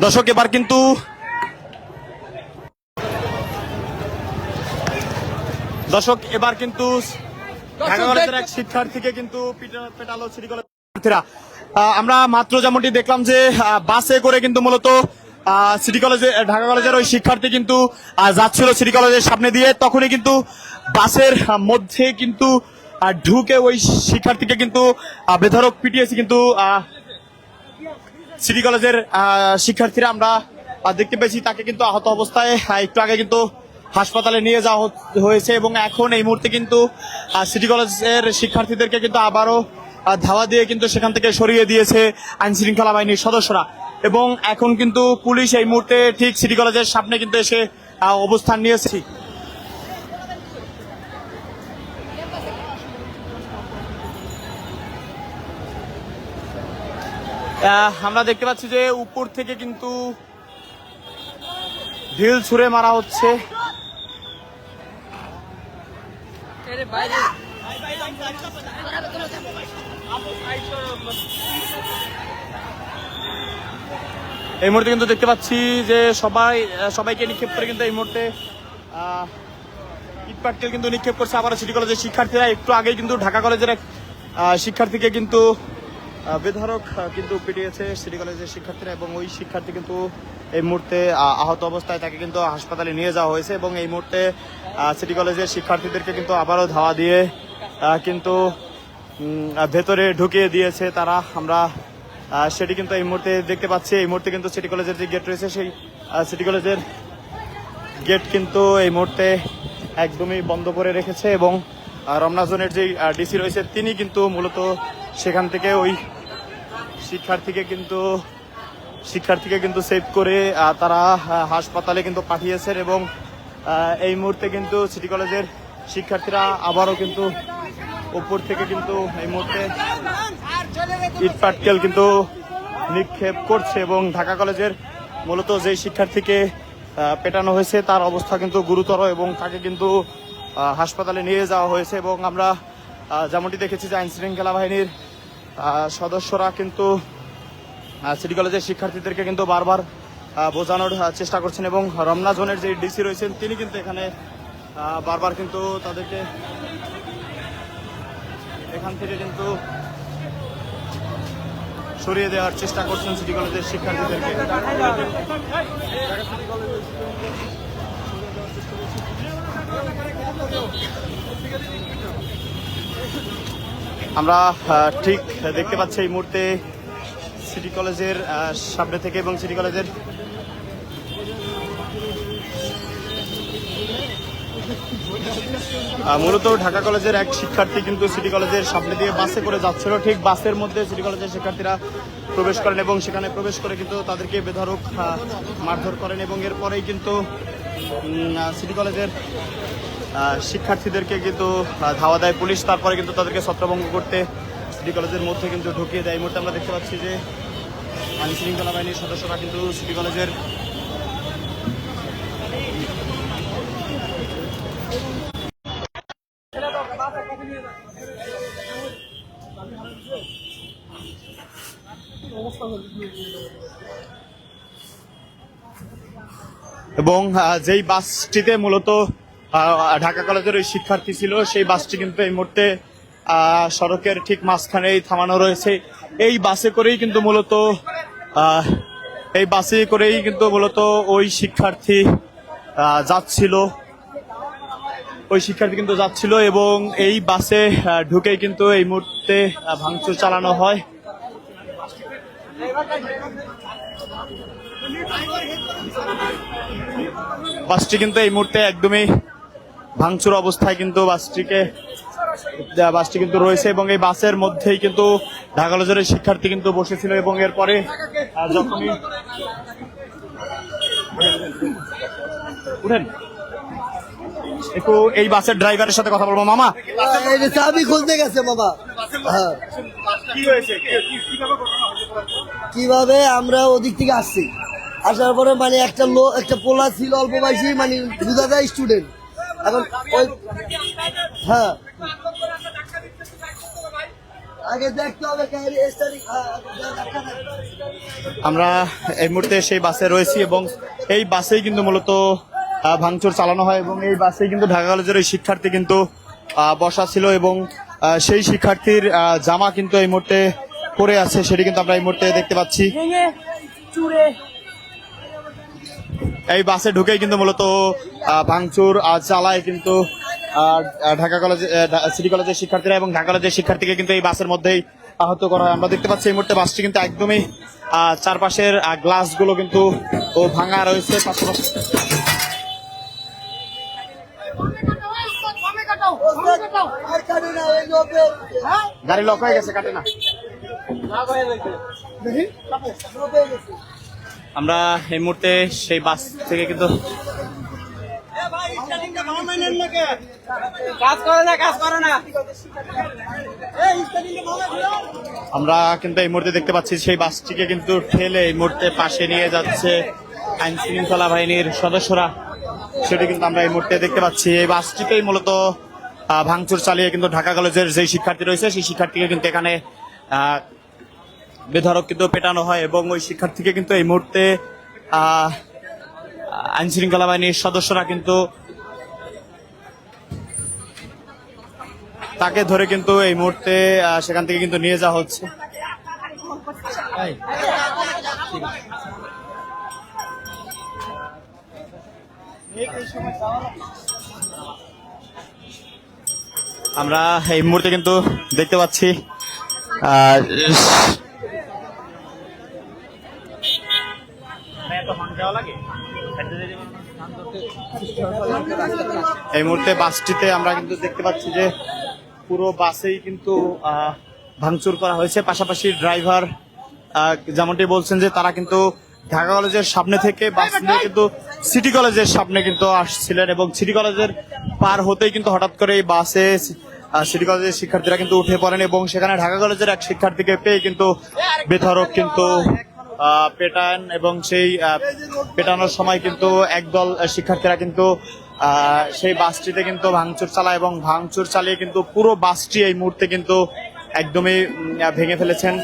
দর্শক এবার কিন্তু দর্শক এবার কিন্তু ঢাকা শিক্ষার্থীকে কিন্তু পেটালো সিটি আমরা মাত্র যেমনটি দেখলাম যে বাসে করে কিন্তু মূলত সিটি কলেজে ঢাকা কলেজের ওই শিক্ষার্থী কিন্তু যাচ্ছিল সিটি কলেজের সামনে দিয়ে। তখনই কিন্তু বাসের মধ্যে কিন্তু ঢুকে ওই শিক্ষার্থীকে কিন্তু আহ, বেধড়ক পিটিয়েছে কিন্তু সিটি কলেজের শিক্ষার্থীরা আমরা দেখতে পেয়েছি তাকে কিন্তু আহত অবস্থায় একটু আগে কিন্তু হাসপাতালে নিয়ে যাওয়া হয়েছে এবং এখন এই মুহূর্তে কিন্তু সিটি কলেজের শিক্ষার্থীদেরকে কিন্তু আবারও ধাওয়া দিয়ে কিন্তু সেখান থেকে সরিয়ে দিয়েছে আইন শৃঙ্খলা বাহিনীর সদস্যরা। এবং এখন কিন্তু পুলিশ এই মুহূর্তে ঠিক সিটি কলেজের সামনে কিন্তু এসে অবস্থান নিয়েছে। আমরা দেখতে পাচ্ছি যে উপর থেকে কিন্তু ঢিল ছুঁড়ে মারা হচ্ছে। এই মুহূর্তে কিন্তু দেখতে পাচ্ছি যে সবাই সবাইকে নিক্ষেপ করে কিন্তু এই মুহূর্তে আহ, ইট পাটকেল কিন্তু নিক্ষেপ করছে আবার সিটি কলেজের শিক্ষার্থীরা। একটু আগেই কিন্তু ঢাকা কলেজের এক শিক্ষার্থীকে কিন্তু আহ, কিন্তু পিটিয়েছে সিটি কলেজের শিক্ষার্থীরা এবং ওই শিক্ষার্থী কিন্তু এই মুহূর্তে আহত অবস্থায় তাকে কিন্তু হাসপাতালে নিয়ে যাওয়া হয়েছে এবং এই মুহূর্তে সিটি কলেজের শিক্ষার্থীদেরকে কিন্তু আবারও ধাওয়া দিয়ে কিন্তু ভেতরে ঢুকিয়ে দিয়েছে তারা। আমরা সেটি কিন্তু এই মুহূর্তে দেখতে পাচ্ছি। এই মুহূর্তে কিন্তু সিটি কলেজের যে গেট রয়েছে সেই সিটি কলেজের গেট কিন্তু এই মুহূর্তে একদমই বন্ধ করে রেখেছে এবং রমনা জোনের যে ডিসি রয়েছে তিনি কিন্তু মূলত সেখান থেকে ওই শিক্ষার্থীকে কিন্তু শিক্ষার্থীকে কিন্তু সেভ করে তারা হাসপাতালে কিন্তু পাঠিয়েছেন এবং এই মুহূর্তে কিন্তু সিটি কলেজের শিক্ষার্থীরা আবারও কিন্তু উপর থেকে কিন্তু এই মুহূর্তে ইট পাটকেল কিন্তু নিক্ষেপ করছে এবং ঢাকা কলেজের মূলত যে শিক্ষার্থীকে পেটানো হয়েছে তার অবস্থা কিন্তু গুরুতর এবং তাকে কিন্তু হাসপাতালে নিয়ে যাওয়া হয়েছে এবং আমরা যেমনটি দেখেছি যে আইন শৃঙ্খলা বাহিনীর সদস্যরা কিন্তু সিটি কলেজের শিক্ষার্থীদেরকে কিন্তু বারবার বোঝানোর চেষ্টা করছেন এবং রমনা জোনের যে ডিসি রয়েছেন, তিনি কিন্তু এখানে বারবার কিন্তু তাদেরকে এখান থেকে কিন্তু সরিয়ে দেওয়ার চেষ্টা করছেন সিটি কলেজের শিক্ষার্থীদেরকে। আমরা ঠিক দেখতে পাচ্ছি এই মুহূর্তে সিটি কলেজের সামনে থেকে এবং সিটি কলেজের মূলত ঢাকা কলেজের এক শিক্ষার্থী কিন্তু সিটি কলেজের সামনে দিয়ে বাসে করে যাচ্ছিল। ঠিক বাসের মধ্যে সিটি কলেজের শিক্ষার্থীরা প্রবেশ করেন এবং সেখানে প্রবেশ করে কিন্তু তাদেরকে বেধরক মারধর করেন এবং এরপরেই কিন্তু সিটি কলেজের শিক্ষার্থীদেরকে কিন্তু ধাওয়া দেয় পুলিশ। তারপরে কিন্তু তাদেরকে ছত্রভঙ্গ করতে সিটি কলেজের মধ্যে কিন্তু ঢুকিয়ে দেয়। এই মুহূর্তে আমরা দেখতে পাচ্ছি যে আইন শৃঙ্খলা বাহিনীর সদস্যরা কিন্তু সিটি কলেজের এবং যেই বাসটিতে মূলত ঢাকা কলেজের ওই শিক্ষার্থী ছিল, সেই বাসটি কিন্তু এই মুহূর্তে সড়কের ঠিক মাঝখানেই থামানো রয়েছে। এই বাসে করেই কিন্তু মূলত এই বাসে করেই কিন্তু মূলত ওই শিক্ষার্থী যাচ্ছিল। ওই শিক্ষার্থী কিন্তু যাচ্ছিল এবং এই বাসে ঢুকেই কিন্তু এই মুহূর্তে ভাঙচুর চালানো হয়। বাসটি কিন্তু এই মুহূর্তে একদমই ভাঙচুর অবস্থায় কিন্তু বাসটিকে বাসটি কিন্তু রয়েছে এবং এই বাসের মধ্যেই কিন্তু ঢাকা কলেজের শিক্ষার্থী কিন্তু বসেছিল এবং এরপরে যখনই উঠেন। একটু এই বাসের ড্রাইভারের সাথে কথা বলব। মামা। চাবি খুলতে গেছে বাবা হ্যাঁ। কীভাবে আমরা ওদিক থেকে আসছি? আসার পরে মানে একটা লো একটা পোলা ছিল অল্প বয়সী মানে যায় স্টুডেন্ট এখন ওই হ্যাঁ। আগে দেখতে হবে আমরা এই মুহূর্তে সেই বাসে রয়েছি এবং এই বাসেই কিন্তু মূলত ভাঙচুর চালানো হয় এবং এই বাসেই কিন্তু ঢাকা কলেজের ওই শিক্ষার্থী কিন্তু আহ, বসা ছিল এবং সেই শিক্ষার্থীর আহ, জামা কিন্তু এই মুহূর্তে পরে আছে সেটি কিন্তু আমরা এই মুহূর্তে দেখতে পাচ্ছি। এই বাসে ঢুকেই কিন্তু মূলত আহ, ভাঙচুর চালায় কিন্তু আহ, ঢাকা কলেজে আহ, সিটি কলেজের শিক্ষার্থীরা এবং ঢাকা কলেজের শিক্ষার্থীকে কিন্তু এই বাসের মধ্যেই আহত করা হয়। আমরা দেখতে পাচ্ছি এই মুহূর্তে বাসটি কিন্তু একদমই আহ, চারপাশের গ্লাসগুলো কিন্তু ও ভাঙা রয়েছে পাশাপাশি। গাড়ি লক হয়ে গেছে কাটে না। আমরা এই মুহূর্তে সেই বাস থেকে কিন্তু আমরা কিন্তু এই মুহূর্তে দেখতে পাচ্ছি সেই বাসটিকে কিন্তু ঠেলে এই মুহূর্তে পাশে নিয়ে যাচ্ছে আইন শৃঙ্খলা বাহিনীর সদস্যরা। সেটি কিন্তু আমরা এই মুহূর্তে দেখতে পাচ্ছি। এই বাসটিতেই মূলত ভাঙচুর চালিয়ে কিন্তু ঢাকা কলেজের যে শিক্ষার্থী রয়েছে সেই শিক্ষার্থীকে কিন্তু এখানে আহ, বেধরক কিন্তু পেটানো হয় এবং ওই শিক্ষার্থীকে কিন্তু এই মুহূর্তে আইন শৃঙ্খলা বাহিনীর সদস্যরা কিন্তু তাকে ধরে কিন্তু এই মুহূর্তে সেখান থেকে কিন্তু নিয়ে যাওয়া হচ্ছে। আমরা এই মুহূর্তে কিন্তু দেখতে পাচ্ছি এই মুহূর্তে বাসটিতে আমরা কিন্তু দেখতে পাচ্ছি যে পুরো বাসেই কিন্তু ভাঙচুর করা হয়েছে। পাশাপাশি ড্রাইভার যেমনটি বলছেন যে তারা কিন্তু ঢাকা কলেজের সামনে থেকে বাস নিয়ে কিন্তু সিটি কলেজের সামনে কিন্তু আসছিলেন এবং সিটি কলেজের পার হতেই কিন্তু হঠাৎ করে এই বাসে সিটি কলেজের শিক্ষার্থীরা কিন্তু উঠে পড়েন এবং সেখানে ঢাকা কলেজের এক শিক্ষার্থীকে পেয়ে কিন্তু বেধরক কিন্তু পেটান এবং সেই পেটানোর সময় কিন্তু একদল শিক্ষার্থীরা কিন্তু সেই বাসটিতে কিন্তু ভাঙচুর চালায় এবং ভাঙচুর চালিয়ে কিন্তু পুরো বাসটি এই মুহূর্তে কিন্তু একদমই ভেঙে ফেলেছেন।